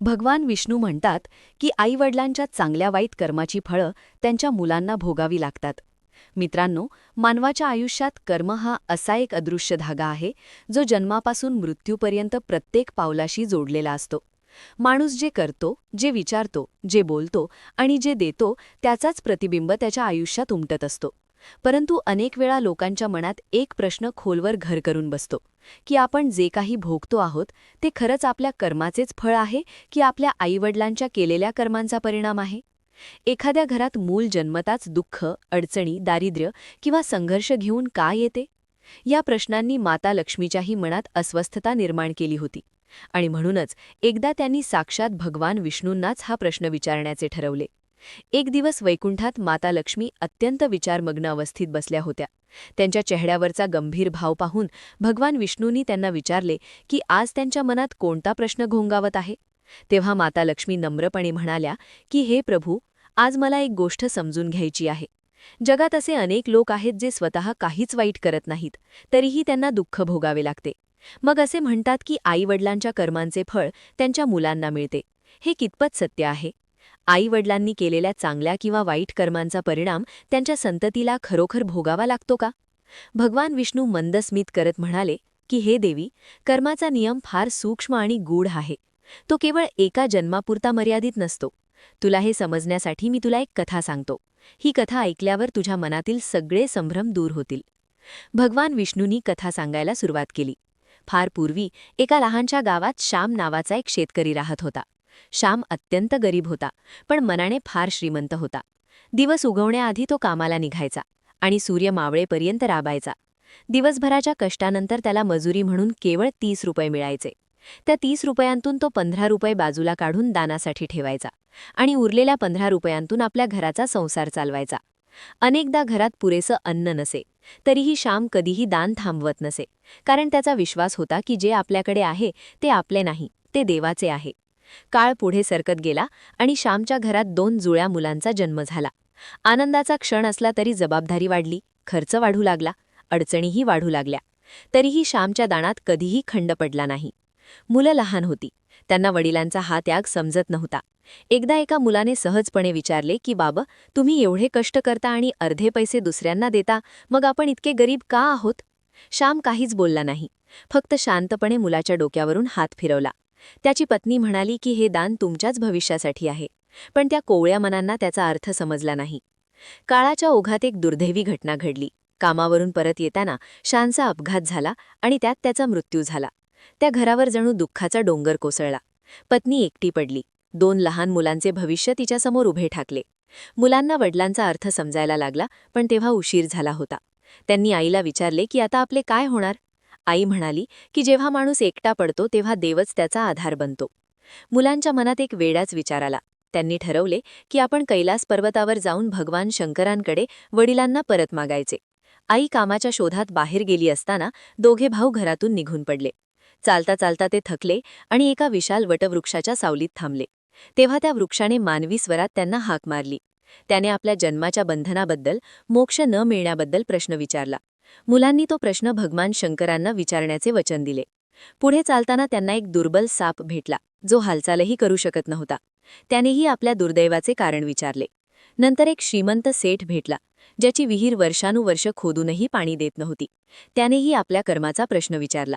भगवान विष्णू म्हणतात की आईवडिलांच्या चांगल्या वाईट कर्माची फळं त्यांच्या मुलांना भोगावी लागतात. मित्रांनो मानवाच्या आयुष्यात कर्म हा असा एक अदृश्य धागा आहे जो जन्मापासून मृत्यूपर्यंत प्रत्येक पावलाशी जोडलेला असतो. माणूस जे करतो जे विचारतो जे बोलतो आणि जे देतो त्याचाच प्रतिबिंब त्याच्या आयुष्यात उमटत असतो. परंतु अनेक वेळा लोकांच्या मनात एक प्रश्न खोलवर घर करून बसतो की आपण जे काही भोगतो आहोत ते खरंच आपल्या कर्माचेच फळ आहे की आपल्या आईवडिलांच्या केलेल्या कर्मांचा परिणाम आहे? एखाद्या घरात मूल जन्मताच दुःख अडचणी दारिद्र्य किंवा संघर्ष घेऊन का येते? या प्रश्नांनी माता लक्ष्मीच्याही मनात अस्वस्थता निर्माण केली होती आणि म्हणूनच एकदा त्यांनी साक्षात भगवान विष्णूंनाच हा प्रश्न विचारण्याचे ठरवले. एक दिवस वैकुंठात माता लक्ष्मी अत्यंत विचारमग्न अवस्थित बसल्या होत्या. त्यांच्या चेहऱ्यावरचा गंभीर भाव पाहून भगवान विष्णूंनी त्यांना विचारले की आज त्यांच्या मनात कोणता प्रश्न घोंगावत आहे? तेव्हा माता लक्ष्मी नम्रपणे म्हणाल्या की हे प्रभू आज मला एक गोष्ट समजून घ्यायची आहे. जगात असे अनेक लोक आहेत जे स्वतः काहीच वाईट करत नाहीत तरीही त्यांना दुःख भोगावे लागते. मग असे म्हणतात की आईवडिलांच्या कर्मांचे फळ त्यांच्या मुलांना मिळते. हे कितपत सत्य आहे? आईवडिलांनी केलेल्या चांगल्या किंवा वाईट कर्मांचा परिणाम त्यांच्या संततीला खरोखर भोगावा लागतो का? भगवान विष्णू मंदस्मित करत म्हणाले की हे देवी कर्माचा नियम फार सूक्ष्म आणि गूढ आहे. तो केवळ एका जन्मापुरता मर्यादित नसतो. तुला हे समजण्यासाठी मी तुला एक कथा सांगतो. ही कथा ऐकल्यावर तुझ्या मनातील सगळे संभ्रम दूर होतील. भगवान विष्णूंनी कथा सांगायला सुरुवात केली. फार पूर्वी एका लहानशा गावात श्याम नावाचा एक शेतकरी राहत होता. श्याम अत्यंत गरीब होता पण मनाने फार श्रीमंत होता. दिवस उगवण्याआधी तो कामाला निघायचा आणि सूर्य मावळेपर्यंत राबायचा. दिवसभराच्या कष्टानंतर त्याला मजुरी म्हणून केवळ तीस रुपये मिळायचे. त्या तीस रुपयांतून तो पंधरा रुपये बाजूला काढून दानासाठी ठेवायचा आणि उरलेल्या पंधरा रुपयांतून आपल्या घराचा संसार चालवायचा. अनेकदा घरात पुरेसं अन्न नसे तरीही श्याम कधीही दान थांबवत नसे कारण त्याचा विश्वास होता की जे आपल्याकडे आहे ते आपले नाही ते देवाचे आहे. काळ पुढे सरकत गेला आणि श्यामच्या घरात दोन जुळ्या मुलांचा जन्म झाला. आनंदाचा क्षण असला तरी जबाबदारी वाढली खर्च वाढू लागला अडचणीही वाढू लागल्या. तरीही श्यामच्या दाणात कधीही खंड पडला नाही. मुलं लहान होती. त्यांना वडिलांचा हा त्याग समजत नव्हता. एकदा एका मुलाने सहजपणे विचारले की बाब तुम्ही एवढे कष्ट करता आणि अर्धे पैसे दुसऱ्यांना देता मग आपण इतके गरीब का आहोत? श्याम काहीच बोलला नाही. फक्त शांतपणे मुलाच्या डोक्यावरून हात फिरवला. त्याची पत्नी म्हणाली की हे दान तुमच्याच भविष्यासाठी आहे. पण त्या कोवळ्या मनांना त्याचा अर्थ समजला नाही. काळाच्या ओघात एक दुर्दैवी घटना घडली. कामावरून परत येताना शानचा अपघात झाला आणि त्यात त्याचा मृत्यू झाला. त्या घरावर जणू दुःखाचा डोंगर कोसळला. पत्नी एकटी पडली. दोन लहान मुलांचे भविष्य तिच्यासमोर उभे ठाकले. मुलांना वडिलांचा अर्थ समजायला लागला पण तेव्हा उशीर झाला होता. त्यांनी आईला विचारले की आता आपले काय होणार? आई म्हणाली की जेव्हा माणूस एकटा पडतो तेव्हा देवच त्याचा आधार बनतो. मुलांच्या मनात एक वेडाच विचार आला. त्यांनी ठरवले की आपण कैलास पर्वतावर जाऊन भगवान शंकरांकडे वडिलांना परत मागायचे. आई कामाच्या शोधात बाहेर गेली असताना दोघे भाऊ घरातून निघून पडले. चालता चालता ते थकले आणि एका विशाल वटवृक्षाच्या सावलीत थांबले. तेव्हा त्या वृक्षाने मानवी स्वरात त्यांना हाक मारली. त्याने आपल्या जन्माच्या बंधनाबद्दल मोक्ष न मिळण्याबद्दल प्रश्न विचारला. मुलांनी तो प्रश्न भगवान शंकरांना विचारण्याचे वचन दिले. पुढे चालताना त्यांना एक दुर्बल साप भेटला जो हालचालही करू शकत नव्हता. त्यानेही आपल्या दुर्दैवाचे कारण विचारले. नंतर एक श्रीमंत सेठ भेटला ज्याची विहीर वर्षानुवर्ष खोदूनही पाणी देत नव्हती. त्यानेही आपल्या कर्माचा प्रश्न विचारला.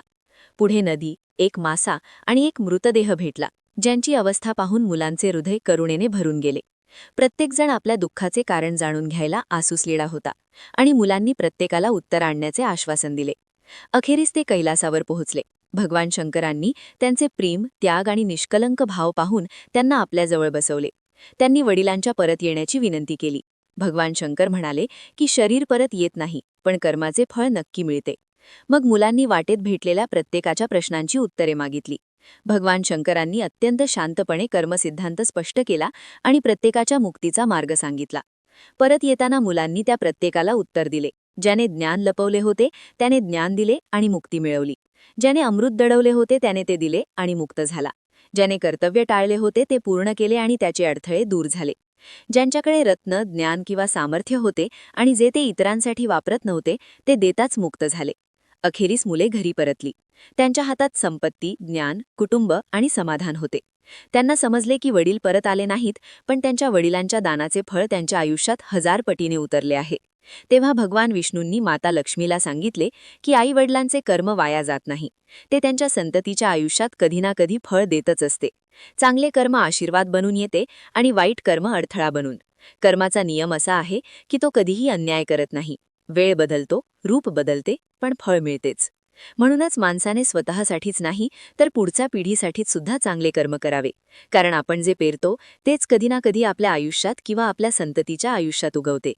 पुढे नदी एक मासा आणि एक मृतदेह भेटला ज्यांची अवस्था पाहून मुलांचे हृदय करुणेने भरून गेले. प्रत्येकजण आपल्या दुःखाचे कारण जाणून घ्यायला आसूसलेला होता आणि मुलांनी प्रत्येकाला उत्तर आणण्याचे आश्वासन दिले. अखेरीस ते कैलासावर पोहोचले. भगवान शंकरांनी त्यांचे प्रेम त्याग आणि निष्कलंक भाव पाहून त्यांना आपल्याजवळ बसवले. त्यांनी वडिलांच्या परत येण्याची विनंती केली. भगवान शंकर म्हणाले की शरीर परत येत नाही पण कर्माचे फळ नक्की मिळते. मग मुलांनी वाटेत भेटलेल्या प्रत्येकाच्या प्रश्नांची उत्तरे मागितली. भगवान शंकरांनी अत्यंत शांतपणे कर्मसिद्धांत स्पष्ट केला आणि प्रत्येकाच्या मुक्तीचा मार्ग सांगितला. परत येताना मुलांनी त्या प्रत्येकाला उत्तर दिले. ज्याने ज्ञान लपवले होते त्याने ज्ञान दिले आणि मुक्ती मिळवली. ज्याने अमृत दडवले होते त्याने ते दिले आणि मुक्त झाला. ज्याने कर्तव्य टाळले होते ते पूर्ण केले आणि त्याचे अडथळे दूर झाले. ज्यांच्याकडे रत्न ज्ञान किंवा सामर्थ्य होते आणि जे ते इतरांसाठी वापरत नव्हते ते देताच मुक्त झाले. अखेरीस मुले घरी परतली. त्यांच्या हातात संपत्ती ज्ञान कुटुंब आणि समाधान होते. त्यांना समजले की वडील परत आले नाहीत पण त्यांच्या वडिलांच्या दानाचे फळ त्यांच्या आयुष्यात हजार पटीने उतरले आहे. तेव्हा भगवान विष्णूंनी माता लक्ष्मीला सांगितले की आई वडिलांचे कर्म वाया जात नाही. ते त्यांच्या संततीच्या आयुष्यात कधी ना कधी फळ देतच असते. चांगले कर्म आशीर्वाद बनून येते आणि वाईट कर्म अडथळा बनून. कर्माचा नियम असा आहे की तो कधीही अन्याय करत नाही. वेळ बदलतो रूप बदलते पण फळ मिळतेच. म्हणूनच माणसाने स्वतःसाठीच नाही तर पुढच्या पिढीसाठीच सुद्धा चांगले कर्म करावे. कारण आपण जे पेरतो तेच कधी ना कधी आपल्या आयुष्यात किंवा आपल्या संततीच्या आयुष्यात उगवते.